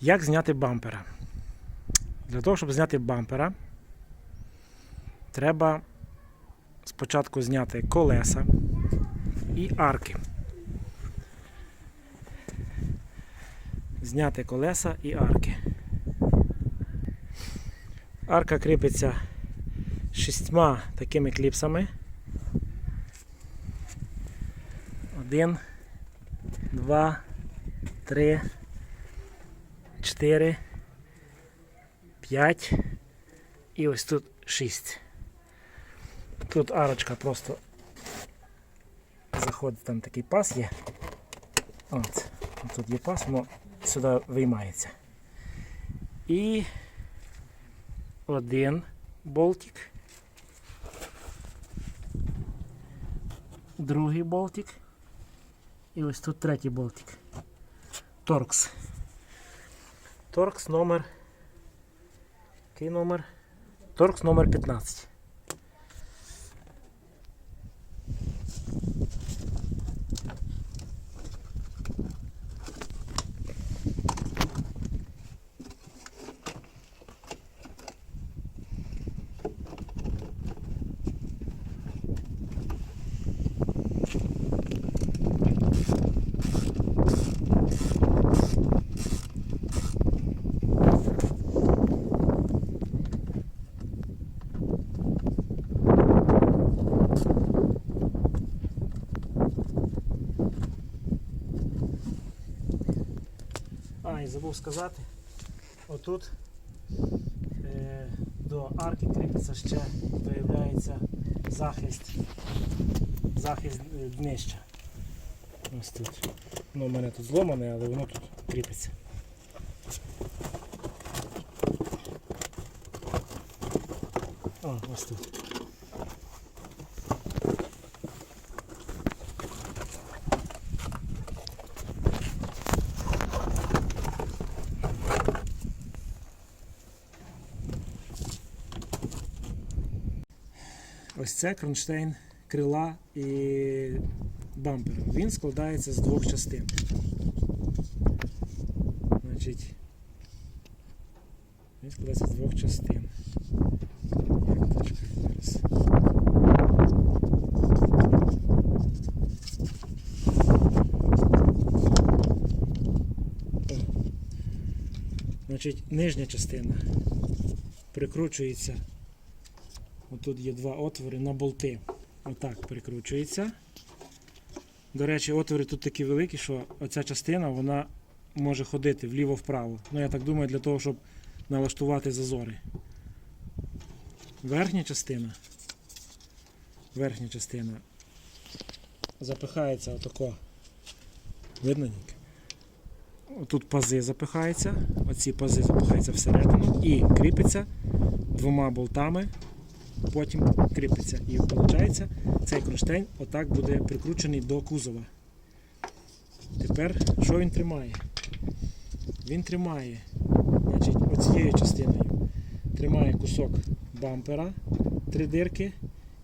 Як зняти бампера? Для того, щоб зняти бампера, треба спочатку зняти колеса і арки. Зняти колеса і арки. Арка кріпиться шістьма такими кліпсами. Один, два, три, чотири, п'ять і ось тут шість. Тут арочка просто заходить, там такий пас є. От, тут є пас, воно сюди виймається. І один болтик. Другий болтик. І ось тут третій болтик. Торкс. Торкс номер. Який номер? Торкс номер 15. Забув сказати, отут е, до арки кріпиться ще, виявляється захист, захист е, днища. Ось тут. Ну, у мене тут зломане, але воно тут кріпиться. О, ось тут. Ось це кронштейн крила і бампера. Він складається з двох частин. Значить, він складається з двох частин. Значить, нижня частина прикручується Отут є два отвори на болти. Отак прикручується. До речі, отвори тут такі великі, що оця частина вона може ходити вліво-вправо. Ну, я так думаю, для того, щоб налаштувати зазори. Верхня частина. Верхня частина запихається отако. Видно Нік? Тут пази запихаються, оці пази запихаються всередину і кріпиться двома болтами потім кріпиться. І виходить, цей кронштейн отак буде прикручений до кузова. Тепер що він тримає? Він тримає значить, оцією частиною тримає кусок бампера, три дирки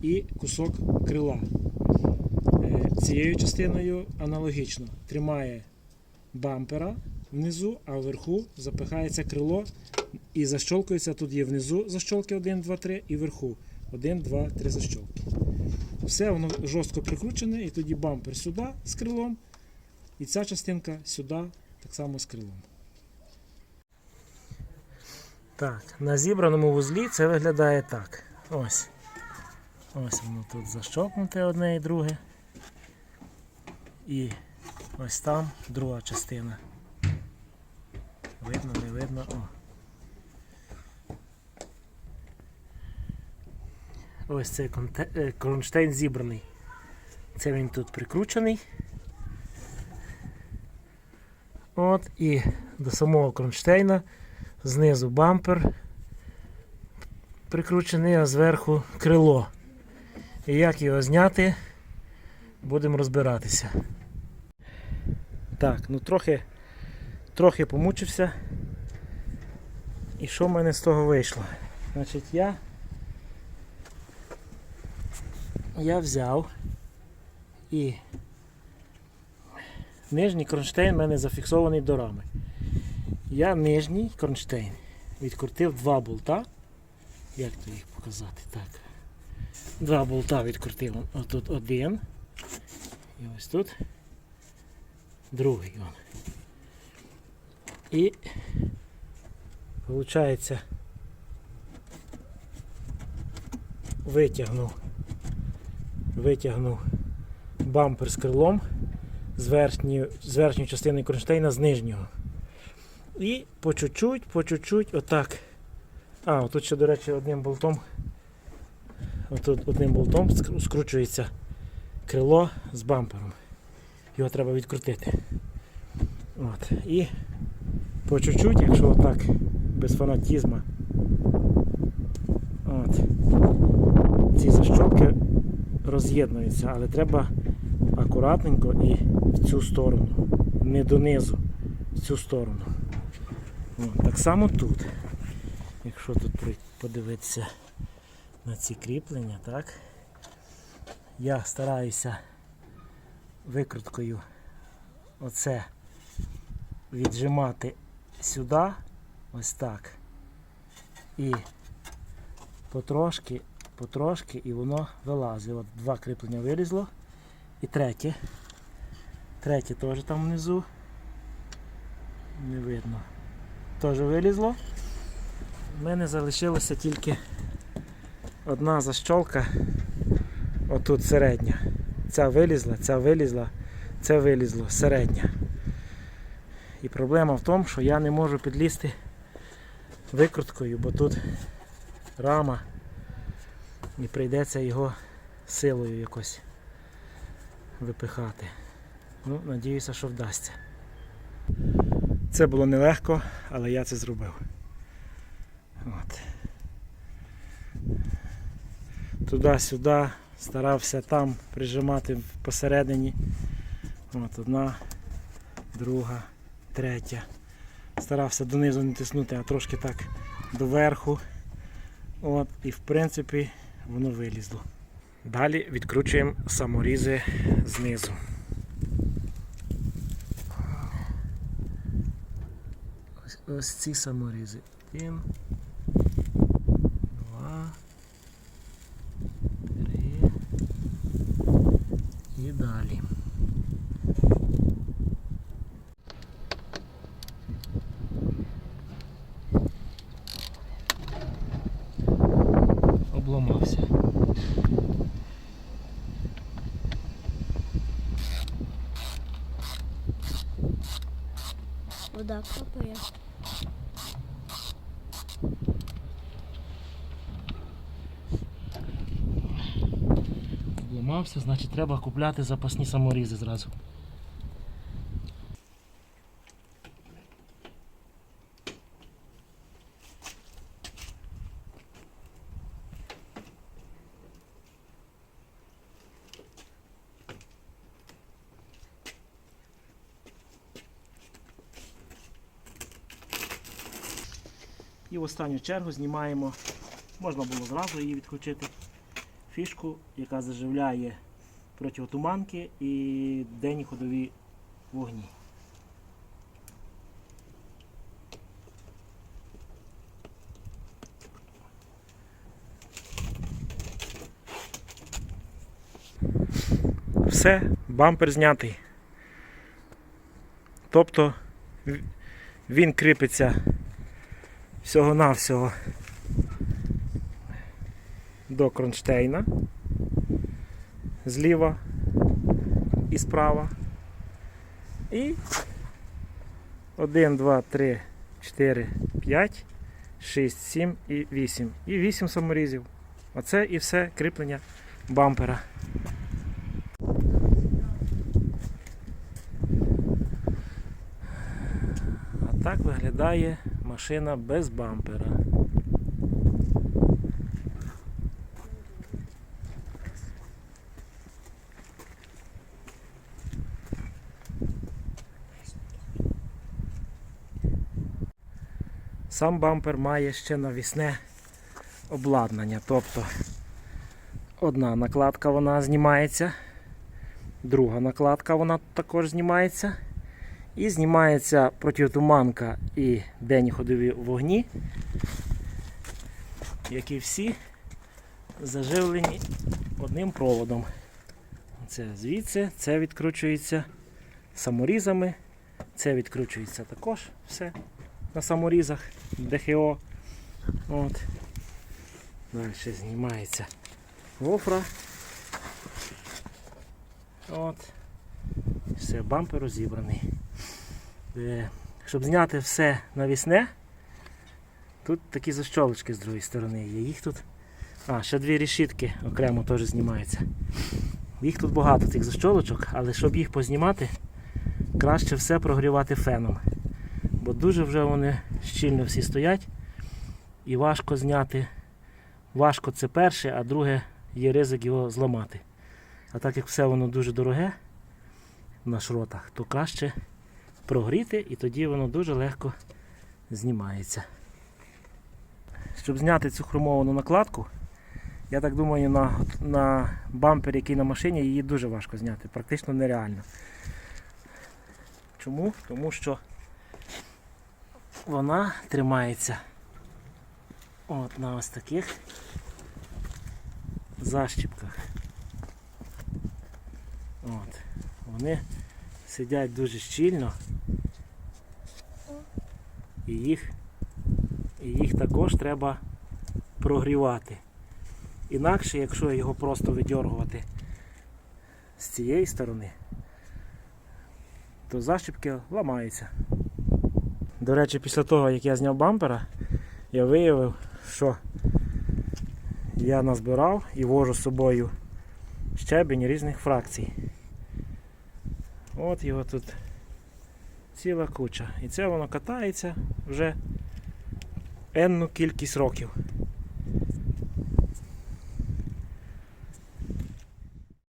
і кусок крила. Е, Цією частиною аналогічно тримає бампера внизу, а вверху запихається крило і защолкується. Тут є внизу защолки 1, 2, 3 і вверху 1, 2, 3 защолки. Все воно жорстко прикручене, і тоді бампер сюди з крилом, і ця частинка сюди так само з крилом. Так, на зібраному вузлі це виглядає так. Ось. Ось воно тут защолкнуте одне і друге. І ось там друга частина. Видно, не видно. О. Ось цей е, кронштейн зібраний. Це він тут прикручений. От і до самого кронштейна знизу бампер прикручений, а зверху крило. І як його зняти, будемо розбиратися. Так, ну трохи, трохи помучився. І що в мене з того вийшло? Значить, я я взяв і нижній кронштейн в мене зафіксований до рами. я нижній кронштейн відкрутив два болта. Як то їх показати? Так. Два болта відкрутив. Отут один. І ось тут. Другий. Он. І виходить витягнув витягнув бампер з крилом з верхньої, з верхньої частини кронштейна з нижнього. І по чуть-чуть, по чуть-чуть, отак. А, тут ще, до речі, одним болтом. Отут одним болтом скручується крило з бампером. Його треба відкрутити. От. І по чуть-чуть, якщо отак, без фанатізму. От. Ці защолки роз'єднуються, але треба акуратненько і в цю сторону, не донизу, в цю сторону. От, так само тут. Якщо тут подивитися на ці кріплення, так, я стараюся викруткою оце віджимати сюди, ось так. І потрошки, потрошки, і воно вилазить. От два кріплення вилізло. І третє. Третє теж там внизу. Не видно. Теж вилізло. У мене залишилася тільки одна защолка. Отут середня. Ця вилізла, ця вилізла, це вилізло, середня. І проблема в тому, що я не можу підлізти викруткою, бо тут рама і прийдеться його силою якось випихати. Ну, надіюся, що вдасться. Це було нелегко, але я це зробив. От. Туди-сюди старався там прижимати посередині. От одна, друга, третя. Старався донизу не тиснути, а трошки так доверху. От, і в принципі воно вилізло. Далі відкручуємо саморізи знизу. Ось, ці саморізи. Один, два, три і далі. Обломався. Вода капає. Обламався, значить треба купляти запасні саморізи зразу. І в останню чергу знімаємо, можна було зразу її відключити, фішку, яка заживляє протитуманки і денні ходові вогні. Все, бампер знятий. Тобто він кріпиться всього-навсього до кронштейна зліва і справа. І 1, 2, 3, 4, 5, 6, 7 і 8. І 8 саморізів. Оце і все кріплення бампера. А так виглядає машина без бампера. Сам бампер має ще навісне обладнання. Тобто одна накладка вона знімається, друга накладка вона також знімається. І знімається протитуманка і денні ходові вогні, які всі заживлені одним проводом. Це звідси, це відкручується саморізами, це відкручується також все на саморізах ДХО. От. Далі знімається гофра. От. Все, бампер розібраний. Е, Щоб зняти все навісне, тут такі защолочки з другої сторони є. Їх тут. А, ще дві решітки окремо теж знімаються. Їх тут багато цих защолочок, але щоб їх познімати, краще все прогрівати феном. Бо дуже вже вони щільно всі стоять і важко зняти. Важко це перше, а друге є ризик його зламати. А так як все воно дуже дороге на шротах, то краще прогріти і тоді воно дуже легко знімається. Щоб зняти цю хромовану накладку, я так думаю, на, на бампер, який на машині, її дуже важко зняти, практично нереально. Чому? Тому що вона тримається от на ось таких защіпках. От. Вони сидять дуже щільно. І їх, і їх також треба прогрівати. Інакше, якщо його просто видьоргувати з цієї сторони, то защіпки ламаються. До речі, після того, як я зняв бампера, я виявив, що я назбирав і вожу з собою щебень різних фракцій. От його тут ціла куча. І це воно катається вже енну кількість років.